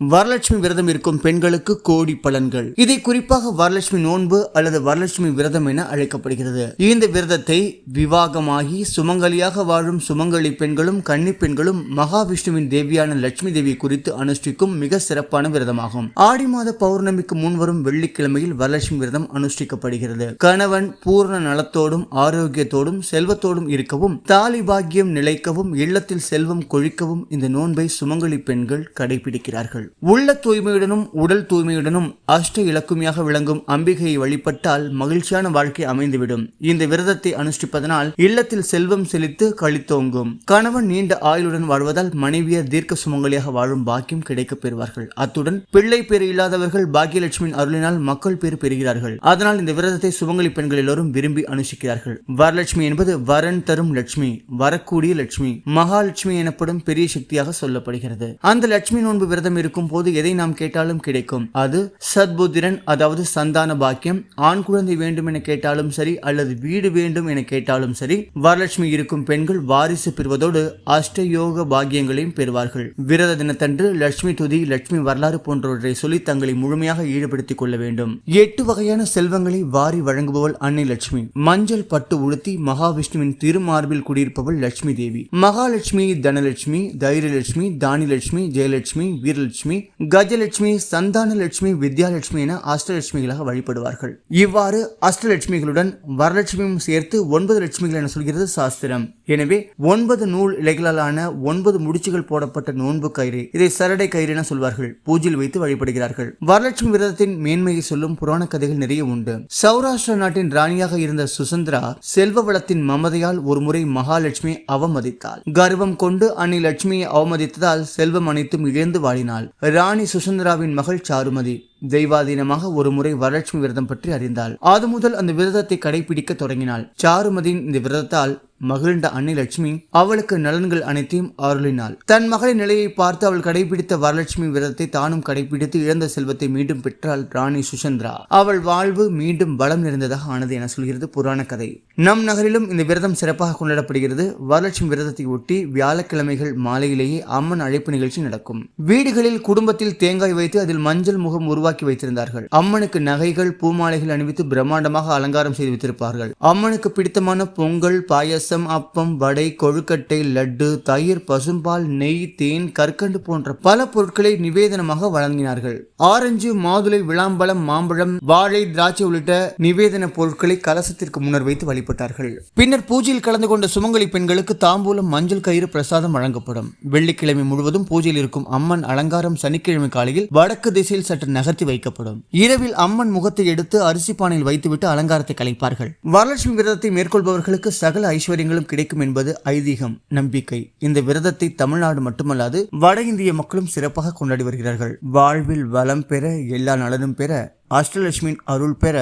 வரலட்சுமி விரதம் இருக்கும் பெண்களுக்கு கோடி பலன்கள். இதை குறிப்பாக வரலட்சுமி நோன்பு அல்லது வரலட்சுமி விரதம் என அழைக்கப்படுகிறது. இந்த விரதத்தை விவாகமாகி சுமங்கலியாக வாழும் சுமங்கலி பெண்களும் கன்னி பெண்களும் மகாவிஷ்ணுவின் தேவியான லட்சுமி தேவி குறித்து அனுஷ்டிக்கும் மிக சிறப்பான விரதமாகும். ஆடி மாத பௌர்ணமிக்கு முன்வரும் வெள்ளிக்கிழமையில் வரலட்சுமி விரதம் அனுஷ்டிக்கப்படுகிறது. கணவன் பூர்ண நலத்தோடும் ஆரோக்கியத்தோடும் செல்வத்தோடும் இருக்கவும் தாலி பாக்கியம் நிலைக்கவும் இல்லத்தில் செல்வம் கொழிக்கவும் இந்த நோன்பை சுமங்கலி பெண்கள் கடைபிடிக்கிறார்கள். உள்ள தூய்மையுடனும் உடல் தூய்மையுடனும் அஷ்ட இலக்குமியாக விளங்கும் அம்பிகையை வழிபட்டால் மகிழ்ச்சியான வாழ்க்கை அமைந்துவிடும். இந்த விரதத்தை அனுஷ்டிப்பதனால் இல்லத்தில் செல்வம் செழித்து கழித்தோங்கும் கணவன் நீண்ட ஆயுளுடன் வாழ்வதால் மனைவியர் தீர்க்க சுமங்கலியாக வாழும் பாக்கியம் கிடைக்கப் பெறுவார்கள். அத்துடன் பிள்ளை பேர் இல்லாதவர்கள் பாக்கியலட்சுமியின் அருளினால் மக்கள் பேர் பெறுகிறார்கள். அதனால் இந்த விரதத்தை சுமங்கலி பெண்கள் எல்லோரும் விரும்பி அனுஷ்டிக்கிறார்கள். வரலட்சுமி என்பது வரன் தரும் லட்சுமி வரக்கூடிய லட்சுமி மகாலட்சுமி எனப்படும் பெரிய சக்தியாக சொல்லப்படுகிறது. அந்த லட்சுமி நோன்பு விரதம் இருக்கும் போது எதை நாம் கேட்டாலும் கிடைக்கும்? அது சத்புத்திரன் அதாவது சந்தான பாக்கியம். ஆண் குழந்தை வேண்டும் என கேட்டாலும் சரி அல்லது வீடு வேண்டும் என கேட்டாலும் சரி வரலட்சுமி இருக்கும் பெண்கள் வாரிசு பெறுவதோடு அஷ்டயோக பாக்கியங்களையும் பெறுவார்கள். விரத தினத்தன்று லட்சுமி துதி லட்சுமி வரலாறு போன்றவற்றை சொல்லி தங்களை முழுமையாக ஈடுபடுத்திக் கொள்ள வேண்டும். எட்டு வகையான செல்வங்களை வாரி வழங்குபவள் அன்னை லட்சுமி. மஞ்சள் பட்டு உடுத்தி மகாவிஷ்ணுவின் திருமார்பில் குடியிருப்பவள் லட்சுமி தேவி. மகாலட்சுமி தனலட்சுமி தைரியலட்சுமி தானிலட்சுமி ஜெயலட்சுமி வீரலட்சுமி கஜலட்சுமி சந்தானலட்சுமி வித்யாலட்சுமி என அஷ்டலட்சுமிகளாக வழிபடுவார்கள். இவ்வாறு அஷ்டலட்சுமிகளுடன் வரலட்சுமியும் சேர்த்து ஒன்பது லட்சுமிகள் என சொல்கிறது சாஸ்திரம். எனவே ஒன்பது நூல் இலைகளாலான ஒன்பது முடிச்சுகள் போடப்பட்ட நோன்பு கயிறு இதை சரடை கயிறு என சொல்வார்கள். பூஜையில் வைத்து வழிபடுகிறார்கள். வரலட்சுமி விரதத்தின் மேன்மையை சொல்லும் புராண கதைகள் நிறைய உண்டு. சௌராஷ்டிர நாட்டின் ராணியாக இருந்த சுசந்திரா செல்வ வளத்தின் மமதையால் ஒருமுறை மகாலட்சுமி அவமதித்தாள். கர்வம் கொண்டு அன்னை லட்சுமியை அவமதித்ததால் செல்வம் அனைத்தும் இழந்து வாழினாள் ராணி சுசந்திராவின் மகள் சாருமதி. தெய்வாதீனமாக ஒரு முறை வரலட்சுமி விரதம் பற்றி அறிந்தாள். அது முதல் அந்த விரதத்தை கடைபிடிக்க தொடங்கினாள். சாருமதியின் இந்த விரதத்தால் மகிழ்ந்த அன்னை லட்சுமி அவளுக்கு நலன்கள் அனைத்தையும் அருளினாள். தன் மகளின் நிலையை பார்த்து அவள் கடைபிடித்த வரலட்சுமி விரதத்தை தானும் கடைபிடித்து இழந்த செல்வத்தை மீண்டும் பெற்றாள் ராணி சுசந்திரா. அவள் வாழ்வு மீண்டும் பலம் நிறைந்ததாக ஆனது என சொல்கிறது புராண கதை. நம் நகரிலும் இந்த விரதம் சிறப்பாக கொண்டாடப்படுகிறது. வரலட்சுமி விரதத்தை ஒட்டி வியாழக்கிழமைகள் மாலையிலேயே அம்மன் அழைப்பு நிகழ்ச்சி நடக்கும். வீடுகளில் குடும்பத்தில் தேங்காய் வைத்து அதில் மஞ்சள் முகம் உருவாக்கி வைத்திருந்தார்கள். அம்மனுக்கு நகைகள் பூமாலைகள் அணிவித்து பிரம்மாண்டமாக அலங்காரம் செய்து வைத்திருப்பார்கள். அம்மனுக்கு பிடித்தமான பொங்கல் பாயசம் அப்பம் வடை கொழுக்கட்டை லட்டு தயிர் பசும்பால் நெய் தேன் கற்கண்டு போன்ற பல பொருட்களை நிவேதனமாக வழங்கினார்கள். ஆரஞ்சு மாதுளை விளாம்பழம் மாம்பழம் வாழை திராட்சை உள்ளிட்ட நிவேதன பொருட்களை கலசத்திற்கு முன்னர் வைத்து வழிபட்டார்கள். பின்னர் பூஜையில் கலந்து கொண்ட சுமங்கலி பெண்களுக்கு தாம்பூலம் மஞ்சள் கயிறு பிரசாதம் வழங்கப்படும். வெள்ளிக்கிழமை முழுவதும் பூஜையில் இருக்கும் அம்மன் அலங்காரம் சனிக்கிழமை காலையில் வடக்கு திசையில் சற்று அமர்த்தி வைக்கப்படும். இரவில் அம்மன் முகத்தை எடுத்து அரிசி பானையில் வைத்துவிட்டு அலங்காரத்தை கலைப்பார்கள். வரலட்சுமி விரதத்தை மேற்கொள்பவர்களுக்கு சகல ஐஸ்வர்யங்களும் கிடைக்கும் என்பது ஐதீகம் நம்பிக்கை. இந்த விரதத்தை தமிழ்நாடு மட்டுமல்லாது வட இந்திய மக்களும் சிறப்பாக கொண்டாடி வருகிறார்கள். வாழ்வில் வளம் பெற எல்லா நலனும் பெற அஷ்டலட்சுமியின் அருள் பெற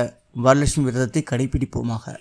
வரலட்சுமி விரதத்தை கடைபிடிப்போமாக.